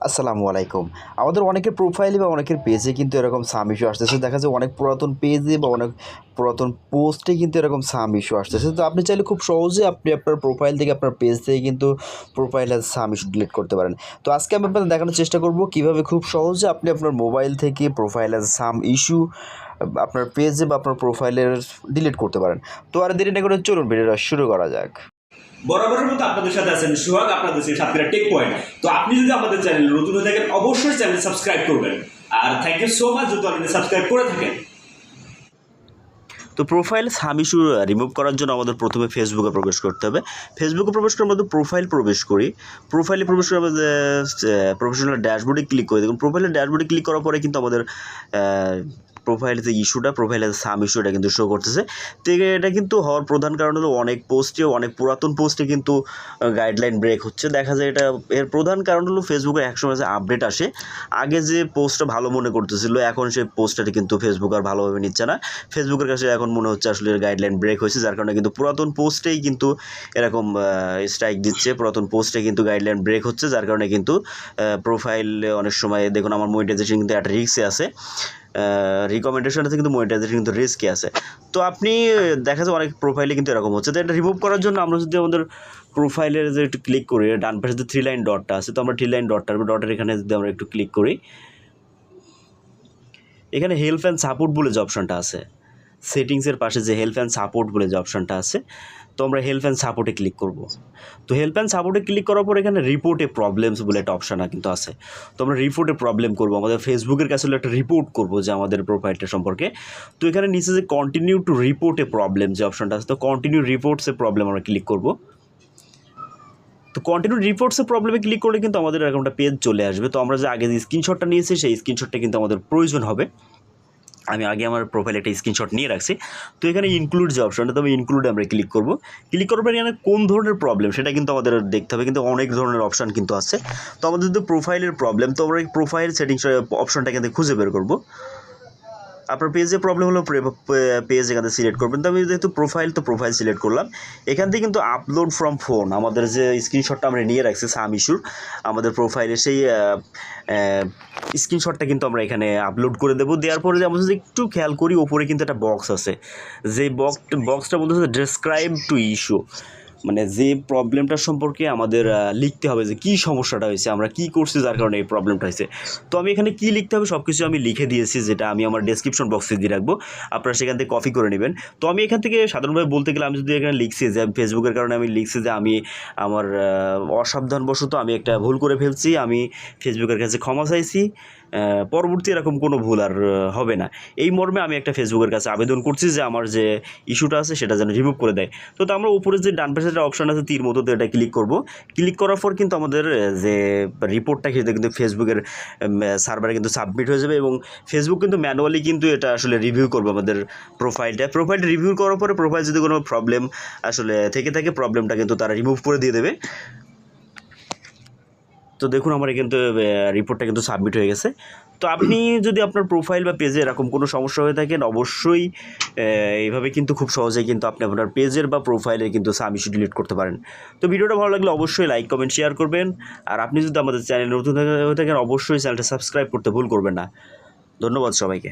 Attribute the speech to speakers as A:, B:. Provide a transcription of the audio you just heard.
A: আসসালামু আলাইকুম। আমাদের অনেকের প্রোফাইলে বা অনেকের পেজে কিন্তু এরকম সাম ইস্যু আসতেছে। দেখা যায় অনেক পুরাতন পেজে বা অনেক পুরাতন পোস্টে কিন্তু এরকম সাম ইস্যু আসতেছে। তো আপনি চাইলে খুব সহজে আপনি আপনার প্রোফাইল থেকে আপনার পেজ থেকে কিন্তু প্রোফাইলের সাম ইস্যু ডিলিট করতে পারেন। তো আজকে আমি আপনাদের দেখানোর চেষ্টা করব কীভাবে খুব সহজে আপনি আপনার মোবাইল থেকে প্রোফাইলের সাম ইস্যু আপনার পেজে বা আপনার প্রোফাইলের ডিলিট করতে পারেন। তো আর দেরি না করে চলুন ভিডিওটা শুরু করা যাক।
B: বরাবরের মতো আপনাদের সাথে আছেন সোহাগ, আপনাদের সাথে সাতক্ষীরা টেক পয়েন্ট তো আপনি যদি আমাদের চ্যানেল নতুন হয়ে থাকেন, অবশ্যই চ্যানেল সাবস্ক্রাইব করবেন। আর থ্যাংক ইউ সো মাচ যদি অলরেডি সাবস্ক্রাইব করে থাকেন।
A: তো প্রোফাইল সাম ইস্যু রিমুভ করার জন্য আমাদের প্রথমে ফেসবুকে প্রবেশ করতে হবে। ফেসবুকে প্রবেশ করে আমাদের প্রোফাইল প্রবেশ করি। প্রোফাইলে প্রবেশ করে আমাদের প্রফেশনাল ড্যাশবোর্ডে ক্লিক করে। দেখুন প্রোফাইলের ড্যাশবোর্ডে ক্লিক করার পরে কিন্তু আমাদের প্রোফাইলের যে ইস্যুটা প্রোফাইলের সাম ইস্যুটা কিন্তু শো করতেছে। তো এটা কিন্তু হওয়ার প্রধান কারণ হলো অনেক পোস্টে অনেক পুরাতন পোস্টে কিন্তু গাইডলাইন ব্রেক হচ্ছে। দেখা যায় এটা, এর প্রধান কারণ হলো ফেসবুকে একসময় যে আপডেট আসে, আগে যে পোস্টটা ভালো মনে করতেছিল, এখন সেই পোস্টটা কিন্তু ফেসবুক আর ভালোভাবে নিচ্ছে না। ফেসবুকের কাছে এখন মনে হচ্ছে আসলে গাইডলাইন ব্রেক হয়েছে, যার কারণে কিন্তু পুরাতন পোস্টেই কিন্তু এরকম স্ট্রাইক দিচ্ছে। পুরাতন পোস্টে কিন্তু গাইডলাইন ব্রেক হচ্ছে, যার কারণে কিন্তু প্রোফাইল অনেক সময়, দেখুন আমার মনিটাইজেশন কিন্তু একটা রিক্সে আছে। রিকমেন্ডেশন আছে, কিন্তু মনিটাইজেশন কিন্তু রিস্কে আছে। তো আপনি, দেখা যায় অনেক প্রোফাইলে কিন্তু এরকম হচ্ছে। তো এটা রিমুভ করার জন্য আমরা যদি আমাদের প্রোফাইলের যে একটু ক্লিক করি ডান পাশে যে থ্রি লাইন ডটটা আছে, তো আমরা থ্রি লাইন ডটটা ডটের এখানে যদি আমরা একটু ক্লিক করি, এখানে হেল্প অ্যান্ড সাপোর্ট বলে যে অপশনটা আছে। সেটিংসের পাশে যে হেল্প অ্যান্ড সাপোর্ট বলে যে অপশানটা আছে, তো আমরা হেল্প অ্যান্ড সাপোর্টে ক্লিক করব। তো হেল্প অ্যান্ড সাপোর্টে ক্লিক করার পর এখানে রিপোর্টে প্রবলেমস বলে একটা অপশান কিন্তু আছে। তো আমরা রিপোর্টে প্রবলেম করব, আমাদের ফেসবুকের কাছে একটা রিপোর্ট করব যে আমাদের প্রোফাইলটা সম্পর্কে। তো এখানে নিচে যে কন্টিনিউ টু রিপোর্টে প্রবলেম যে অপশনটা আছে, তো কন্টিনিউ রিপোর্টসে প্রবলেম আমরা ক্লিক করব। তো কন্টিনিউ রিপোর্টসে প্রবলেমে ক্লিক করলে কিন্তু আমাদের এরকম একটা পেজ চলে আসবে। তো আমরা যে আগে যে স্ক্রিনশটটা নিয়েছি, সেই স্ক্রিনশটটা কিন্তু আমাদের প্রয়োজন হবে। আমি আগে আমার প্রোফাইলে একটা স্ক্রিনশট নিয়ে রাখছি। তো এখানে ইনক্লুড যে অপশনটা তো আমি ইনক্লুডে আমরা ক্লিক করব। ক্লিক করার পরে এখানে কোন ধরনের প্রবলেম সেটা কিন্তু আমাদের দেখতে হবে, কিন্তু অনেক ধরনের অপশান কিন্তু আছে। তো আমাদের তো প্রোফাইলের প্রবলেম তো আমরা প্রোফাইল সেটিংস অপশনটা কিন্তু খুঁজে বের করব। আপনার পেজে প্রবলেম হলো পেজ এখানে সিলেক্ট করবেন। তো আমি যেহেতু প্রোফাইল তো প্রোফাইল সিলেক্ট করলাম। এখান থেকে কিন্তু আপলোড ফ্রম ফোন আমাদের যে স্ক্রিনশটটা আমরা নিয়ে রাখছি সাম ইস্যুর আমাদের প্রোফাইলে সেই স্ক্রিনশটটা কিন্তু আমরা এখানে আপলোড করে দেবো। দেওয়ার পরে আমরা যদি একটু খেয়াল করি, ওপরে কিন্তু একটা বক্স আছে। যে বক্স বক্সটা বলতে হচ্ছে ডেসক্রাইব টু ইস্যু মানে যে প্রবলেমটার সম্পর্কে আমাদের লিখতে হবে যে কী সমস্যাটা হয়েছে, আমরা কী করছি যার কারণে এই প্রবলেমটা হয়েছে। তো আমি এখানে কী লিখতে হবে সব কিছু আমি লিখে দিয়েছি, যেটা আমি আমার ডেসক্রিপশন বক্সে দিয়ে রাখব। আপনারা সেখান থেকে কপি করে নেবেন। তো আমি এখান থেকে সাধারণভাবে বলতে গেলে আমি যদি এখানে লিখছি যে ফেসবুকের কারণে আমি লিখছি যে আমি আমার অসাবধানবশত আমি একটা ভুল করে ফেলছি, আমি ফেসবুকের কাছে ক্ষমা চাইছি। পরবর্তী এরকম কোনো ভুল আর হবে না। এই মর্মে আমি একটা ফেসবুকের কাছে আবেদন করছি যে আমার যে ইস্যুটা আছে সেটা যেন রিমুভ করে দেয়। তো তো আমরা উপরে যে ডান পাশে একটা অপশন আছে তীর মতো তো এটা ক্লিক করব। ক্লিক করার পর কিন্তু আমাদের যে রিপোর্টটা সেটা কিন্তু ফেসবুকের সার্ভারে কিন্তু সাবমিট হয়ে যাবে এবং ফেসবুক কিন্তু ম্যানুয়ালি কিন্তু এটা আসলে রিভিউ করবে আমাদের প্রোফাইলটা প্রোফাইলটা রিভিউ করার পরে প্রোফাইল যদি কোনো প্রবলেম আসলে থেকে থাকে প্রবলেমটা কিন্তু তারা রিমুভ করে দিয়ে দেবে। তো দেখুন আমার কিন্তু রিপোর্টটা কিন্তু সাবমিট হয়ে গেছে। তো আপনি যদি আপনার প্রোফাইল বা পেজে এরকম কোনো সমস্যা হয়ে থাকেন, অবশ্যই এইভাবে কিন্তু খুব সহজেই কিন্তু আপনি আপনার পেজের বা প্রোফাইলে কিন্তু সাবমিশন ডিলিট করতে পারেন। তো ভিডিওটা ভালো লাগলে অবশ্যই লাইক কমেন্ট শেয়ার করবেন। আর আপনি যদি আমাদের চ্যানেল নতুন হয়ে থাকেন, অবশ্যই চ্যানেলটা সাবস্ক্রাইব করতে ভুল করবেন না। ধন্যবাদ সবাইকে।